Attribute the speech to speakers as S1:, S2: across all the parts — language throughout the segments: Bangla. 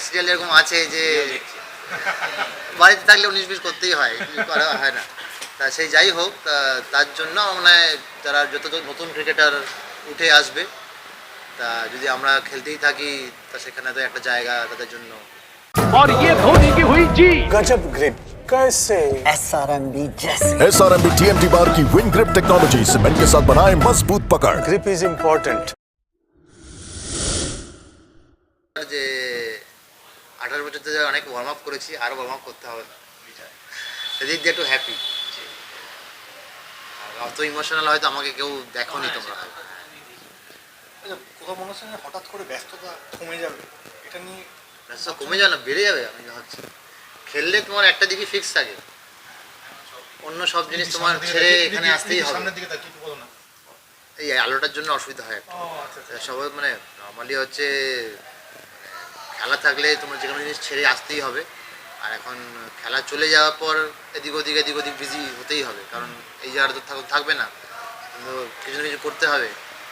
S1: অনেক সিরিয়াল এরকম আছে যে বাড়িতে থাকলে উনিশ বিশ করতেই হয় কিছু করা হয় না তা সেই যাই হোক তা তার জন্য আমার মনে হয় যারা যত যত নতুন ক্রিকেটার উঠে আসবে তা যদি আমরা খেলতেই থাকি তা সেখানে তো একটা জায়গা তাদের জন্য
S2: और ये धोनी की हुई जी
S3: गजब ग्रिप कैसे
S4: एस आर एम बी जैसे
S5: S R M B T M T bar की विन ग्रिप टेक्नोलॉजी सीमेंट के साथ बनाए मजबूत पकड़
S3: ग्रिप इज इम्पोर्टेंट
S1: যে আঠারো বছর ধরে অনেক ওয়ার্ম আপ করেছি আরও ওয়ার্ম আপ করতে হবে। সেদিক দিয়ে একটু হ্যাপি অত ইমোশনাল হয়তো আমাকে কেউ দেখোনি তোমরা।
S6: আচ্ছা কোথাও মনে হচ্ছে হঠাৎ করে ব্যস্ততা কমে যাবে এটা নিয়ে
S1: ব্যস্ততা কমে যাবে না বেড়ে যাবে আমি ভাবছি। খেললে তোমার একটা দিকে ফিক্স থাকে। অন্য সব জিনিস তোমার ছেড়ে এখানে আসতেই হবে। এই আলোটার জন্য অসুবিধা হয় একটা।
S6: আচ্ছা আচ্ছা।
S1: সবাই মানে নর্মালি হচ্ছে খেলা থাকলে তোমার যে কোনো জিনিস ছেড়ে আসতেই হবে। আর এখন খেলা চলে যাওয়ার পর এদিক ওদিক এদিক ওদিক বিজি হতেই হবে। কারণ এই জায়গাটা তো থাক- থাকবে না। কিন্তু কিছু না কিছু করতে হবে।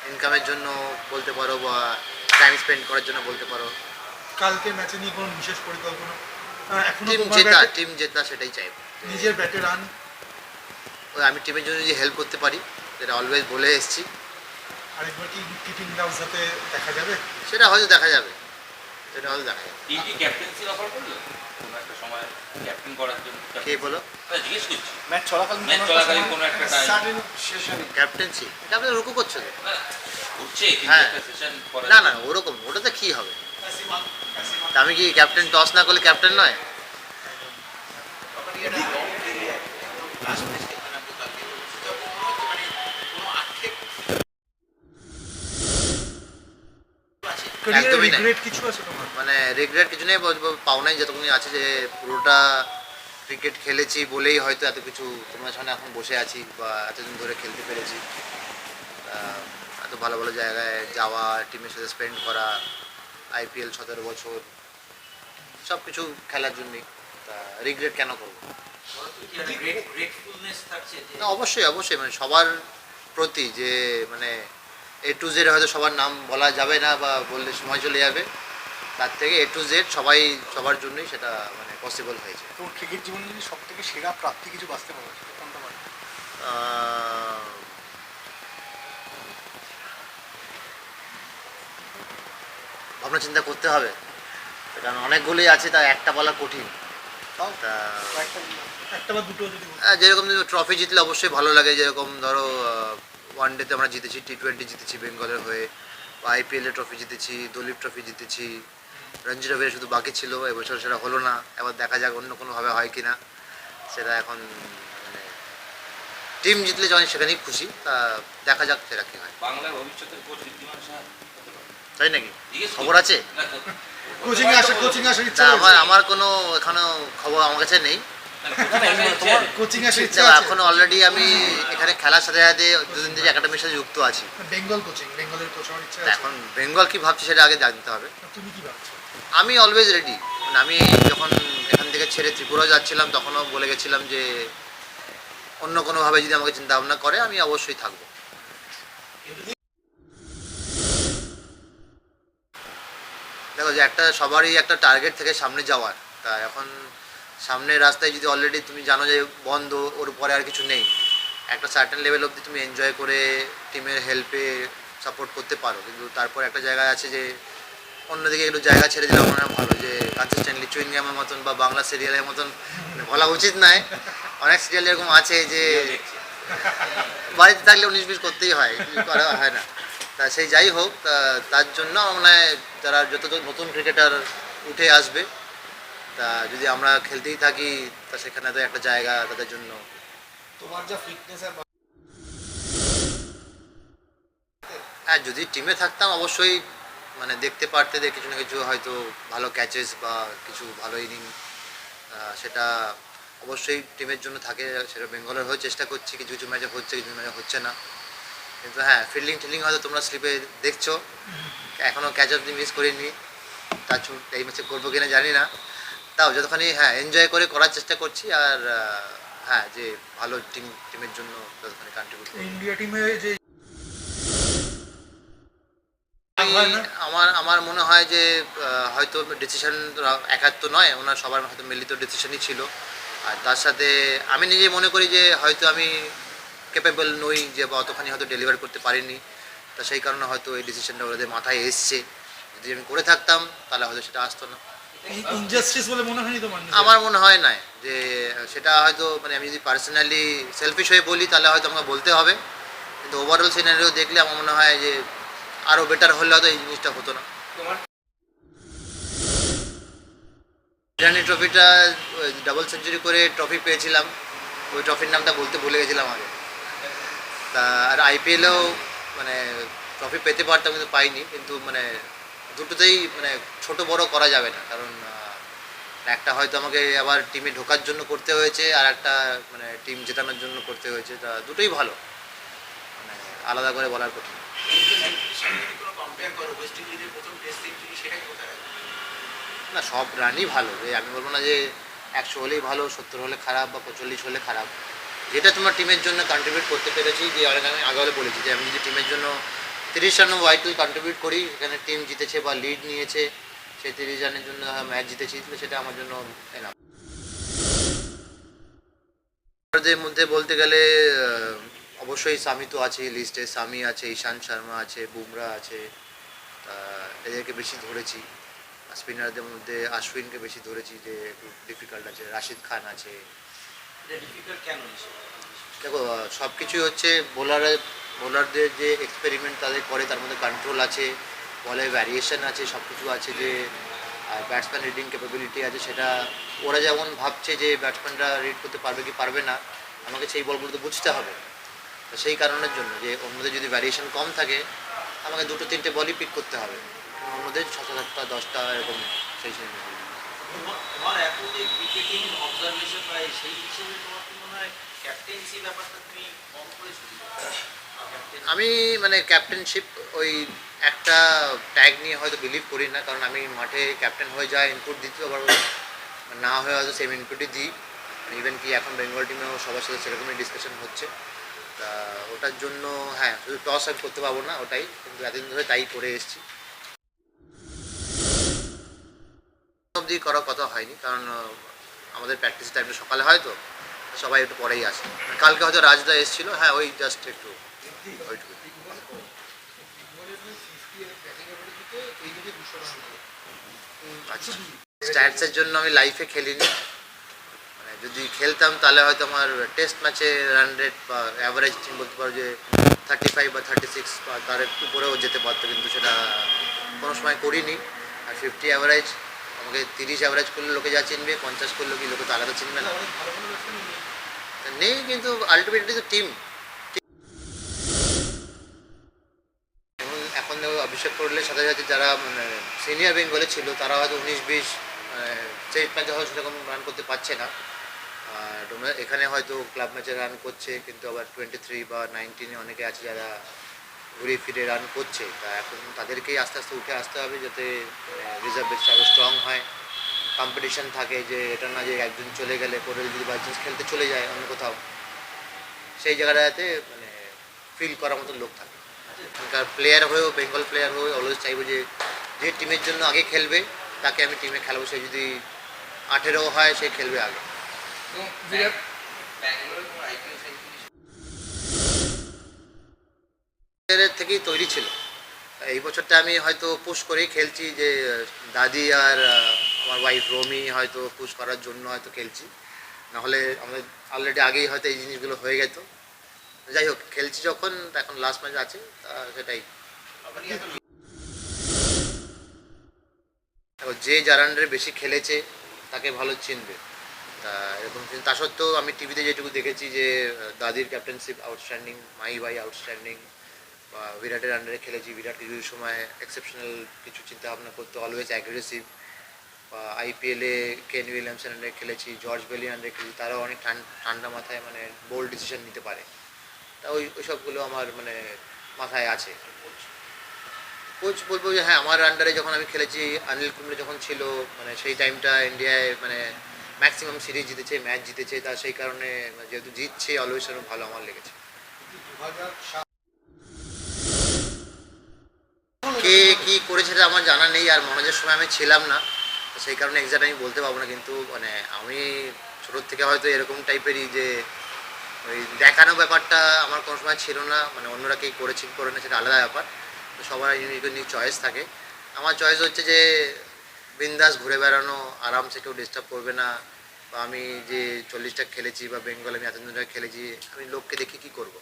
S1: ইনকামের জন্য বলতে পারো বা টাইম স্পেন্ড করার জন্য বলতে পারো।
S6: কালকে ম্যাচে নিয়ে কোনো বিশেষ পরিকল্পনা?
S1: টিম জেতা টিম জেতা সেটাই চাই
S6: নিজের ব্যাটে রান
S1: ওই আমি টিমের জন্য যদি হেল্প করতে পারি যেটা অলওয়েজ বলে এসেছি।
S6: আরেকবার কি কিপিং গ্লাভস হাতে দেখা যাবে?
S1: সেটা হয়তো দেখা যাবে। সেটা হয়তো দেখা যাবে
S7: টিম কি ক্যাপ্টেন্সির অফার করল কোনো একটা সময় ক্যাপ্টেন করার জন্য
S1: কে বলো?
S7: তা জিজ্ঞেস করছি।
S6: ম্যাচ চলাকালীন
S7: Match চলাকালীন কোনো একটা
S6: সাডেন সেশন
S1: ক্যাপ্টেন্সি এটা আপনি রুকু করছ হ্যাঁ।
S7: সেশন
S1: না না ওরকম ওটাতে কি হবে? তা আমি কি ক্যাপ্টেন টস না করলে ক্যাপ্টেন নয়? একদমই নাই।
S6: রিগ্রেট কিছু আছে তোমার?
S1: মানে রিগ্রেট কিছু নেই বলব পাওনাই যতক্ষণই আছে যে পুরোটা ক্রিকেট খেলেছি বলেই হয়তো এত কিছু তোমার সামনে এখন বসে আছি বা এতদিন ধরে খেলতে পেরেছি। এত ভালো ভালো জায়গায় যাওয়া টিমের সাথে স্পেন্ড করা আইপিএল সতেরো বছর সব কিছু খেলার জন্যই। তা রিগ্রেট কেন করব? না অবশ্যই অবশ্যই মানে সবার প্রতি যে মানে এ টু জেড হয়তো সবার নাম বলা যাবে না বা বললে সময় চলে যাবে। তার থেকে এ টু জেড সবাই সবার জন্যই সেটা মানে পসিবল হয়েছে।
S6: তোমার ক্রিকেট জীবনে যদি সব থেকে সেরা প্রাপ্তি কিছু বাঁচতে পারো কোনটা
S1: ভাবনা চিন্তা করতে হবে। কারণ অনেকগুলোই আছে তা একটা বলা কঠিন।
S6: তাও
S1: তা
S6: একটা একটা বা দুটো যদি বলো।
S1: আহ, যেরকম ট্রফি জিতলে অবশ্যই ভালো লাগে। যেরকম ধরো ওয়ান ডেতে আমরা জিতেছি টি টোয়েন্টি জিতেছি বেঙ্গলের হয়ে বা আইপিএলে ট্রফি জিতেছি দলীপ ট্রফি জিতেছি রঞ্জি ট্রফি শুধু বাকি ছিল এবছর সেটা হলো না এবার দেখা যাক অন্য কোনোভাবে হয় কি না সেটা এখন মানে টিম জিতলে যখন সেখানেই খুশি তা দেখা যাক সেটা কী হয়।
S7: বাংলার ভবিষ্যতের কোচ ঋদ্ধিমান সাহা
S1: তাই নাকি? খবর আছে?
S6: কোচিং
S1: আমার আমার কোনো এখনও খবর আমার কাছে নেই।
S6: কোচিং আসার ইচ্ছা
S1: এখনও অলরেডি আমি এখানে খেলার সাথে সাথে দুদিন থেকে একাডেমির সাথে যুক্ত আছি।
S6: বেঙ্গল কোচিং বেঙ্গলের কোচ হওয়ার ইচ্ছা
S1: এখন বেঙ্গল কি ভাবছি সেটা আগে জানতে হবে।
S6: তুমি কি ভাবছ?
S1: আমি অলওয়েজ রেডি মানে আমি যখন এখান থেকে ছেড়ে ত্রিপুরা যাচ্ছিলাম তখনও বলে গেছিলাম যে অন্য কোনোভাবে যদি আমাকে চিন্তা ভাবনা করে আমি অবশ্যই থাকব। দেখো যে একটা সবারই একটা টার্গেট থেকে সামনে যাওয়ার। তা এখন সামনের রাস্তায় যদি অলরেডি তুমি জানো যে বন্ধ, ওর পরে আর কিছু নেই, একটা সার্টেন লেভেল অবধি তুমি এনজয় করে টিমের হেল্পে সাপোর্ট করতে পারো। কিন্তু তারপর একটা জায়গায় আছে যে, অন্যদিকে একটু জায়গা ছেড়ে দিলে মনে হয় ভালো যে কনসিস্টেন্টলি চুইংগামের মতন বা বাংলা সিরিয়ালের মতন মানে বলা উচিত নয়। অনেক সিরিয়াল এরকম আছে যে, বাড়িতে থাকলে উনিশ বিশ করতেই হয় করা হয় না। তা সেই যাই হোক তার জন্য মনে হয় যারা যত নতুন ক্রিকেটার উঠে আসবে তা যদি আমরা খেলতেই থাকি তা সেখানে তো একটা জায়গা তাদের জন্য।
S6: তোমার যা ফিটনেস আর
S1: হ্যাঁ যদি টিমে থাকতাম অবশ্যই মানে দেখতে পারতে কিছু না কিছু হয়তো ভালো ক্যাচেস বা কিছু ভালো ইনিং সেটা অবশ্যই টিমের জন্য থাকে সেটা বেঙ্গলের হয়ে চেষ্টা করছি কিছু কিছু ম্যাচে হচ্ছে কিছু ম্যাচে হচ্ছে না। কিন্তু হ্যাঁ ফিল্ডিং টিল্ডিং হয়তো তোমরা স্লিপে দেখছ। এখনও ক্যাচ অফ মিস করিনি তা এই ম্যাচে করব কিনা জানি না। তাও যতখানি হ্যাঁ এনজয় করে করার চেষ্টা করছি আর হ্যাঁ যে ভালো টিম টিমের জন্য যতখানি কন্ট্রিবিউট
S6: ইন্ডিয়া টিমে যে
S1: আমার আমার মনে হয় যে হয়তো ডিসিশন একাত্ম নয় ওনার সবার হয়তো মিলিত ডিসিশনই ছিল। আর তার সাথে আমি নিজে মনে করি যে হয়তো আমি ক্যাপেবল নই যে বা অতখানি হয়তো ডেলিভার করতে পারিনি। তা সেই কারণে হয়তো এই ডিসিশনটা ওদের মাথায় এসছে। যদি আমি করে থাকতাম তাহলে হয়তো সেটা আসতো না।
S6: ইনজাস্টিস বলে মনে হয়নি তোমার
S1: আমার মনে হয় না যে সেটা হয়তো মানে আমি যদি পার্সোনালি সেলফিশ হয়ে বলি তাহলে হয়তো আমাকে বলতে হবে। কিন্তু ওভারঅল সিনারিও দেখলে আমার মনে হয় যে আরও বেটার হলে হয়তো এই জিনিসটা হতো না। ইরানি ট্রফিটা ডাবল সেঞ্চুরি করে ট্রফি পেয়েছিলাম। ওই ট্রফির নামটা বলতে ভুলে গেছিলাম আগে। তা আর আইপিএলেও মানে ট্রফি পেতে পারতাম কিন্তু পাইনি। কিন্তু মানে দুটোতেই মানে ছোট বড় করা যাবে না। কারণ একটা হয়তো আমাকে আবার টিমে ঢোকার জন্য করতে হয়েছে, আর একটা মানে টিম জেতানোর জন্য করতে হয়েছে। তা দুটোই ভালো। মানে আলাদা করে বলার কঠিন। না, সব রানই ভালো। আমি বলব না যে একশো হলেই ভালো, সত্তর হলে খারাপ বা পঁচল্লিশ হলে খারাপ। যেটা তোমার টিমের জন্য কন্ট্রিবিউট করতে পেরেছি, যে অনেক আমি আগে বলেছি যে আমি যদি টিমের জন্য তিরিশ রান ওয়াইটুল কন্ট্রিবিউট করি। এখানে টিম জিতেছে বা লিড নিয়েছে সেই তিরিশ রানের জন্য ম্যাচ জিতেছি সেটা আমার জন্য এনাফ। ওদের মধ্যে বলতে গেলে অবশ্যই সামি তো আছে লিস্টে সামি আছে ঈশান্ত শর্মা আছে বুমরা আছে এদেরকে বেশি ধরেছি। স্পিনারদের মধ্যে আশ্বিনকে বেশি ধরেছি যে একটু ডিফিকাল্ট আছে রাশিদ খান আছে। দেখো সব কিছুই হচ্ছে বোলারের বোলারদের যে এক্সপেরিমেন্ট তাদের করে, তার মধ্যে কন্ট্রোল আছে, বলে ভ্যারিয়েশন আছে সব কিছু আছে যে ব্যাটসম্যান রিডিং ক্যাপাবিলিটি আছে, সেটা ওরা যেমন ভাবছে যে ব্যাটসম্যানরা রিড করতে পারবে কি পারবে না, আমাকে সেই বলগুলো তো বুঝতে হবে। তো সেই কারণের জন্য যে, অন্যদের যদি ভ্যারিয়েশন কম থাকে, আমাকে দুটো তিনটে বলই পিক করতে হবে। অন্যদের ছশো সাতটা দশটা এরকম সেই সেই
S7: ক্যাপ্টেন্সি ব্যাপারটা তুমি কম ক্যাপ্টেন
S1: আমি মানে ক্যাপ্টেনশিপ ওই একটা ট্যাগ নিয়ে হয়তো বিলিভ করি না, কারণ আমি মাঠে ক্যাপ্টেন হয়ে যায় ইনপুট দিতে পারব না হয়ে হয়তো সেম ইনপুটই দিই। ইভেন কি এখন বেঙ্গল টিমেও সবার সাথে সেরকমই ডিসকাশন হচ্ছে। তা ওটার জন্য হ্যাঁ শুধু টস আপ করতে পারব না ওটাই, কিন্তু এতদিন ধরে তাই করে এসেছি। অবধি করার কথা হয়নি, কারণ আমাদের প্র্যাকটিস টাইমটা সকালে হয় তো, সবাই একটু পরেই আসে। কালকে হয়তো রাজদা এসেছিল হ্যাঁ ওই জাস্ট একটু স্ট্যাটসের জন্য আমি লাইফে খেলিনি। মানে যদি খেলতাম, তাহলে হয়তো আমার টেস্ট ম্যাচে রান রেট বা অ্যাভারেজ টিম বলতে পারো যে থার্টি ফাইভ বা থার্টি সিক্স বা তার একটু উপরেও যেতে পারতো, কিন্তু সেটা কোনো সময় করিনি। আর ফিফটি অ্যাভারেজ আমাকে তিরিশ অ্যাভারেজ করলে লোকে যা চিনবে, পঞ্চাশ করলে কি লোকে তো আলাদা চিনবে না? নেই, কিন্তু আলটিমেটলি তো টিম এখন এখন দেখো করলে সাথে সাথে যারা মানে সিনিয়র বেঙ্গলে ছিল, তারা হয়তো উনিশ, বিশ স্টেট ম্যাচে হয়তো সেরকম রান করতে পারছে না। আর এখানে হয়তো ক্লাব ম্যাচে রান করছে, কিন্তু আবার টোয়েন্টি থ্রি বা নাইনটিনে অনেকে আছে যারা ঘুরে ফিরে রান করছে। তা এখন তাদেরকেই আস্তে আস্তে উঠে আসতে হবে যাতে রিজার্ভ বেসটা আরও স্ট্রং হয়। কম্পিটিশন থাকে যে, এটা না যে একজন চলে গেলে পরে যদি বাই চান্স খেলতে চলে যায় অন্য কোথাও, সেই জায়গাটাতে মানে ফিল করার মতো লোক থাকে। প্লেয়ার হয়েও বেঙ্গল প্লেয়ার হয়েও অলওয়েজ চাইব যে যে টিমের জন্য আগে খেলবে তাকে আমি টিমে খেলাবো। সে যদি আঠেরো হয় সে খেলবে আগে। এর থেকেই তৈরি ছিল। এই বছরটা আমি হয়তো পুশ করেই খেলছি যে দাদি আর আমার ওয়াইফ রোমি হয়তো পুশ করার জন্য হয়তো খেলছি। নাহলে আমাদের অলরেডি আগেই হয়তো এই জিনিসগুলো হয়ে যেত যাই হোক, খেলছি যখন এখন লাস্ট ম্যাচ আছে সেটাই। যে জারান্ডারে বেশি খেলেছে, তাকে ভালো চিনবে। তা এরকম তা সত্ত্বেও আমি টিভিতে যেটুকু দেখেছি যে, দাদির ক্যাপ্টেনশিপ আউটস্ট্যান্ডিং মাই ভাই আউটস্ট্যান্ডিং বা বিরাটের আন্ডারে খেলেছি, বিরাট কিছু সময় এক্সেপশনাল কিছু চিন্তা ভাবনা করতে অলওয়েজ অ্যাগ্রেসিভ বা আইপিএলে কেন উইলিয়ামসের আন্ডারে খেলেছি জর্জ বেলি আন্ডারে খেলেছি, তারাও অনেক ঠান- ঠান্ডা মাথায় মানে বোল্ড ডিসিশন নিতে পারে। তা ওই সবগুলো আমার মানে মাথায় আছে। কোচ বলব যে হ্যাঁ আমার আন্ডারে যখন আমি খেলেছি অনিল কুম্বলে যখন ছিল মানে সেই টাইমটা ইন্ডিয়ায় মানে ম্যাক্সিমাম সিরিজ জিতেছে ম্যাচ জিতেছে, তা সেই কারণে যেহেতু জিতছে অলওয়েজ ভালো আমার লেগেছে। কে কি করেছে সেটা আমার জানা নেই, আর মনোজের সময় আমি ছিলাম না সেই কারণে এক্সাক্ট আমি বলতে পারব না, কিন্তু মানে আমি ছোটোর থেকে হয়তো এরকম টাইপেরই যে ওই দেখানো ব্যাপারটা আমার কোনো সময় ছিল না মানে অন্যরা কে করেছে করে না সেটা আলাদা ব্যাপার। তো সবার ইউনিক ইউনিক চয়েস থাকে। আমার চয়েস হচ্ছে যে বিন্দাস ঘুরে বেড়ানো, আরামসে কেউ ডিস্টার্ব করবে না। বা আমি যে চল্লিশটা খেলেছি বা বেঙ্গল আমি এতদিন ধরে খেলেছি, আমি লোককে দেখে কি করব?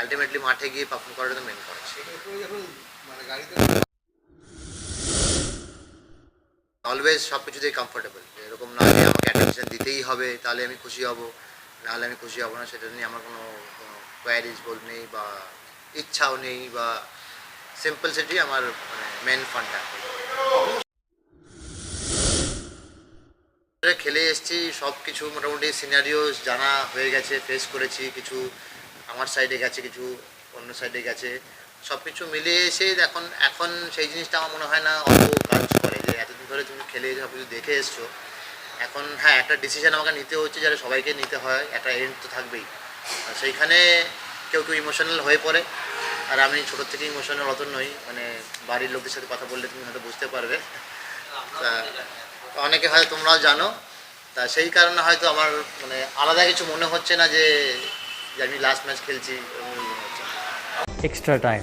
S1: আলটিমেটলি মাঠে গিয়ে পারফর্ম করাটা তো মেন
S6: মানে
S1: অলওয়েজ সব কিছুতেই কমফোর্টেবল এরকম না আমাকে অ্যাটেনশন দিতেই হবে, তাহলে আমি খুশি হব। নাহলে আমি খুশি হব না, সেটা নিয়ে আমার কোনো কোয়ারিজ বল নেই বা ইচ্ছাও নেই বা সিম্পল সেটাই আমার মানে মেন ফান্ডা খেলে এসেছি সব কিছু মোটামুটি সিনারিও জানা হয়ে গেছে ফেস করেছি, কিছু আমার সাইডে গেছে, কিছু অন্য সাইডে গেছে। সব কিছু মিলিয়ে এসে এখন এখন সেই জিনিসটা আমার মনে হয় না অত কাজ করে যে এতদিন ধরে তুমি খেলে সব কিছু দেখে এসছো এখন হ্যাঁ একটা ডিসিশন আমাকে নিতে হচ্ছে যারা সবাইকে নিতে হয় একটা এন্ড তো থাকবেই। আর সেইখানে কেউ কেউ ইমোশনাল হয়ে পড়ে। আর আমি ছোটোর থেকে ইমোশনাল অত নই মানে বাড়ির লোকদের সাথে কথা বললে তুমি হয়তো বুঝতে পারবে। তা অনেকে হয়তো তোমরাও জানো। তা সেই কারণে হয়তো আমার মানে আলাদা কিছু মনে হচ্ছে না যে যে আমি লাস্ট ম্যাচ খেলছি। এক্সট্রা মনে